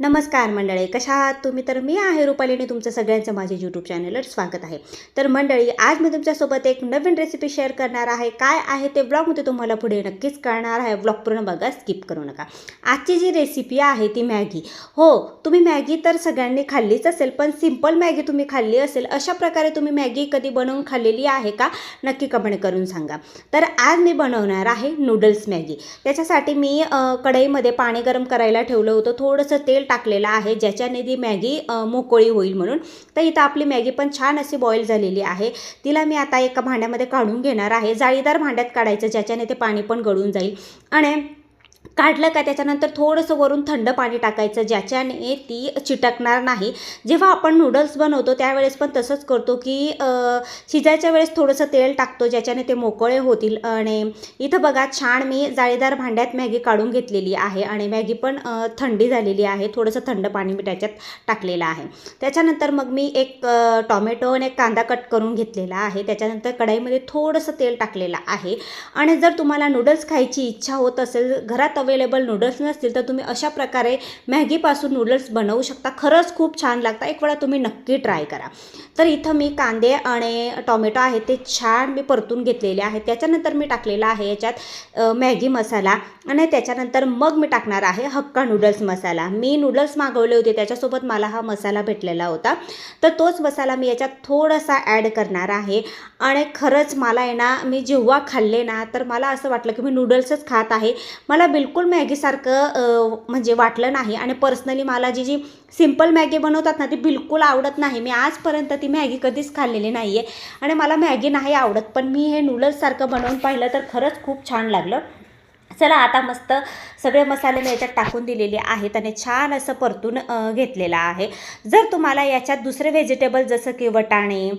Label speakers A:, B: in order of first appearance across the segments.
A: नमस्कार मंडळी कशा आहात तुम्ही? तर मी आहे रुपालीने तुमचं सगळ्यांचं माझ्या यूट्यूब चॅनलवर स्वागत आहे. तर मंडळी आज मी तुमच्यासोबत एक नवीन रेसिपी शेअर करणार आहे. काय आहे ते ब्लॉगमध्ये तुम्हाला पुढे नक्कीच कळणार आहे. ब्लॉग पूर्ण बघा स्किप करू नका. आजची जी रेसिपी आहे ती मॅगी. हो तुम्ही मॅगी तर सगळ्यांनी खाल्लीच असेल पण सिंपल मॅगी तुम्ही खाल्ली असेल अशा प्रकारे तुम्ही मॅगी कधी बनवून खाल्लेली आहे का? नक्की कमेंट करून सांगा. तर आज मी बनवणार आहे नूडल्स मॅगी. त्याच्यासाठी मी कढईमध्ये पाणी गरम करायला ठेवलं होतं. थोडंसं तेल टाकलेला आहे ज्याच्याने ती मॅगी मोकळी होईल म्हणून. तर इथं आपली मॅगी पण छान अशी बॉईल झालेली आहे. तिला मी आता एका भांड्यामध्ये काढून घेणार आहे. जाळीदार भांड्यात काढायचं ज्याच्याने ते पाणी पण गळून जाईल. आणि काढलं का त्याच्यानंतर थोडंसं वरून थंड पाणी टाकायचं ज्याच्याने ती चिटकणार नाही. जेव्हा आपण नूडल्स बनवतो त्यावेळेस पण तसंच करतो की शिजायच्या वेळेस थोडंसं तेल टाकतो ज्याच्याने ते मोकळे होतील. आणि इथं बघा छान मी जाळीदार भांड्यात मॅगी काढून घेतलेली आहे आणि मॅगी पण थंडी झालेली आहे. थोडंसं थंड पाणी मी त्याच्यात टाकलेलं आहे. त्याच्यानंतर मग मी एक टॉमॅटो आणि एक कांदा कट करून घेतलेला आहे. त्याच्यानंतर कढाईमध्ये थोडंसं तेल टाकलेलं आहे. आणि जर तुम्हाला नूडल्स खायची इच्छा होत असेल घरात अवेलेबल नूडल्स नसतील तर तुम्ही अशा प्रकारे मॅगीपासून नूडल्स बनवू शकता. खरंच खूप छान लागतं. एक वेळा तुम्ही नक्की ट्राय करा. तर इथं मी कांदे आणि टॉमॅटो आहे ते छान मी परतून घेतलेले आहे त्याच्यानंतर मी टाकलेला आहे याच्यात मॅगी मसाला आणि त्याच्यानंतर मग मी टाकणार आहे हक्का नूडल्स मसाला. मी नूडल्स मागवले होते त्याच्यासोबत मला हा मसाला भेटलेला होता. तर तोच मसाला मी याच्यात थोडासा ॲड करणार आहे. आणि खरंच मला आहे ना मी जेव्हा खाल्ले ना तर मला असं वाटलं की मी नूडल्सच खात आहे. मला बिलकुल बिलकुल मॅगीसारखं म्हणजे वाटलं नाही. आणि पर्सनली मला जी जी सिंपल मॅगी बनवतात ना ती बिलकुल आवडत नाही. मी आजपर्यंत ती मॅगी कधीच खाल्लेली नाही आहे आणि मला मॅगी नाही आवडत पण मी हे नूडल्ससारखं बनवून पाहिलं तर खरंच खूप छान लागलं. चला आता मस्त सगळे मसाले मी याच्यात टाकून दिलेले आहेत आणि छान असं परतून घेतलेलं आहे. जर तुम्हाला याच्यात दुसरे व्हेजिटेबल जसं की वटाणे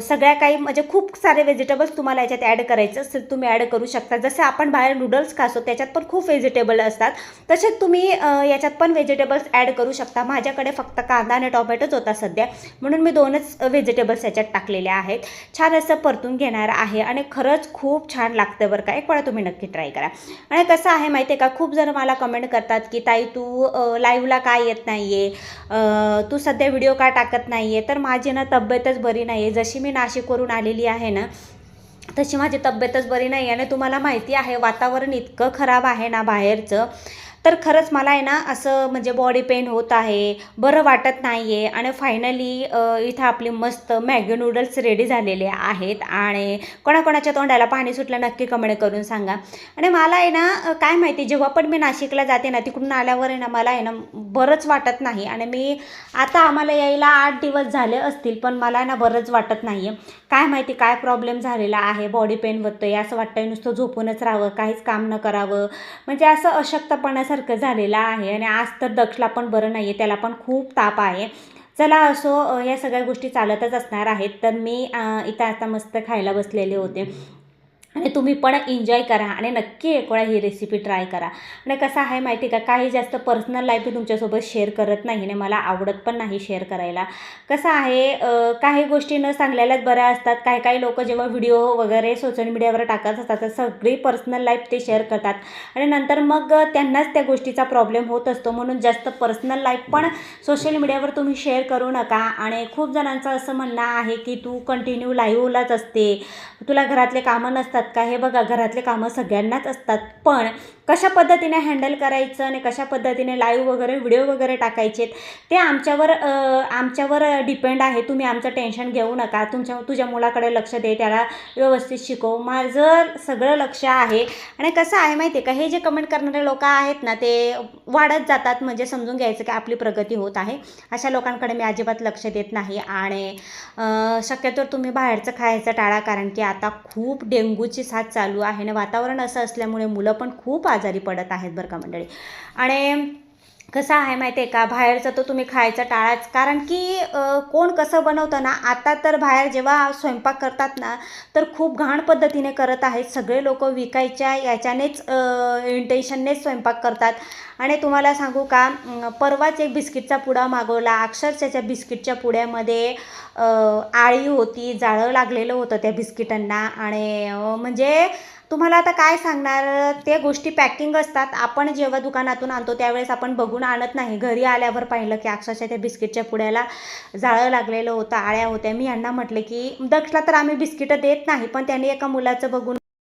A: सगळ्या काही म्हणजे खूप सारे व्हेजिटेबल्स तुम्हाला याच्यात ॲड करायचं असेल तुम्ही ॲड करू शकता. जसे आपण बाहेर नूडल्स खातो त्याच्यात पण खूप व्हेजिटेबल असतात. तसेच तुम्ही याच्यात पण व्हेजिटेबल्स ॲड करू शकता. माझ्याकडे फक्त कांदा आणि टोमॅटोच होता सध्या. म्हणून मी दोनच व्हेजिटेबल्स याच्यात टाकलेले आहेत. छान असं परतून घेणार आहे आणि खरंच खूप छान लागतं बरं का. एक वेळा तुम्ही नक्की ट्राय करा. आणि कसं आहे माहिती आहे का खूप जण मला कमेंट करतात की ताई तू लाईव्हला काय येत नाही आहे तू सध्या व्हिडिओ का टाकत नाही आहे तर माझी ना तब्येतच बरी नाही आहे जशी मी नाशिकवरून आलेली आहे ना तशी माझी तब्येतच बरी नाही आहे आणि तुम्हाला माहिती आहे वातावरण इतकं खराब आहे ना बाहेरचं तर खरंच मला आहे ना असं म्हणजे बॉडी पेन होत आहे बरं वाटत नाही आहे आणि फायनली इथं आपली मस्त मॅगी नूडल्स रेडी झालेले आहेत आणि कोणाकोणाच्या तोंडाला पाणी सुटलं नक्की कमेंट करून सांगा. आणि मला आहे ना काय माहिती जेव्हा पण मी नाशिकला जाते ना तिकडून आल्यावर आहे ना मला आहे ना बरंच वाटत नाही. आणि मी आता आम्हाला यायला आठ दिवस झाले असतील पण मला ना बरंच वाटत नाही आहे काय माहिती काय प्रॉब्लेम झालेला आहे बॉडी पेन होतंय असं वाटतंय नुसतं झोपूनच राहावं काहीच काम न करावं. म्हणजे असं अशक्तपणासारखं झालेलं आहे आणि आज तर दक्षला पण बरं नाही आहे त्याला पण खूप ताप आहे. चला असो या सगळ्या गोष्टी चालतच असणार आहेत. तर मी इथं आता मस्त खायला बसलेले होते. आणि तुम्ही पण एन्जॉय करा आणि नक्की एक वेळा ही रेसिपी ट्राय करा. आणि कसं आहे माहिती का? काही जास्त पर्सनल लाईफ मी तुमच्यासोबत शेअर करत नाही आणि मला आवडत पण नाही शेअर करायला. कसं आहे काही गोष्टी न सांगलेल्याच बऱ्या असतात. काही काही लोक जेव्हा व्हिडिओ वगैरे सोशल मीडियावर टाकत असतात तर सगळी पर्सनल लाईफ ते शेअर करतात. आणि नंतर मग त्यांनाच त्या गोष्टीचा प्रॉब्लेम होत असतो. म्हणून जास्त पर्सनल लाईफ पण सोशल मीडियावर तुम्ही शेअर करू नका. आणि खूप जणांचं असं म्हणणं आहे की तू कंटिन्यू लाईव्हलाच असते. तुला घरातले कामं नसतात. का? हे बघा घरातले कामं सगळ्यांनाच असतात. पण कशा पद्धतीने हँडल करायचं आणि कशा पद्धतीने लाईव्ह वगैरे व्हिडिओ वगैरे टाकायचे ते आमच्यावर आमच्यावर डिपेंड आहे. तुम्ही आमचं टेन्शन घेऊ नका. तुमच्या तुझ्या मुलाकडे लक्ष दे. त्याला व्यवस्थित शिकव. माझं सगळं लक्ष आहे. आणि कसं आहे माहिती आहे का? हे जे कमेंट करणारे लोक आहेत ना ते वाढत जातात. म्हणजे समजून घ्यायचं की आपली प्रगती होत आहे. अशा लोकांकडे मी अजिबात लक्ष देत नाही. आणि शक्यतो तुम्ही बाहेरचं खायचं टाळा. कारण की आता खूप डेंग्यूची साथ चालू आहे आणि वातावरण असं असल्यामुळे मुलं पण खूप आजारी पडत आहेत बरं का मंडळी? आणि कसं आहे माहिती आहे का? बाहेरचं तर तुम्ही खायचं टाळाच. कारण की कोण कसं बनवतं ना आता तर बाहेर जेव्हा स्वयंपाक करतात ना तर खूप घाण पद्धतीने करत आहेत. सगळे लोक विकायच्या याच्यानेच इंटेन्शननेच स्वयंपाक करतात. आणि तुम्हाला सांगू का परवाच एक बिस्किटचा पुडा मागवला. अक्षरशःच्या बिस्किटच्या पुड्यामध्ये आळी होती जाळं लागलेलं होतं त्या बिस्किटांना. आणि म्हणजे तुम्हाला आता काय सांगणार? ते गोष्टी पॅकिंग असतात. आपण जेव्हा दुकानातून आणतो त्यावेळेस आपण बघून आणत नाही. घरी आल्यावर पाहिलं की अक्षरशः त्या बिस्किटच्या पुड्याला जाळं लागलेलं होतं आळ्या होत्या. मी यांना म्हटले की दक्षला तर आम्ही बिस्किटं देत नाही पण त्यांनी एका मुलाचं बघून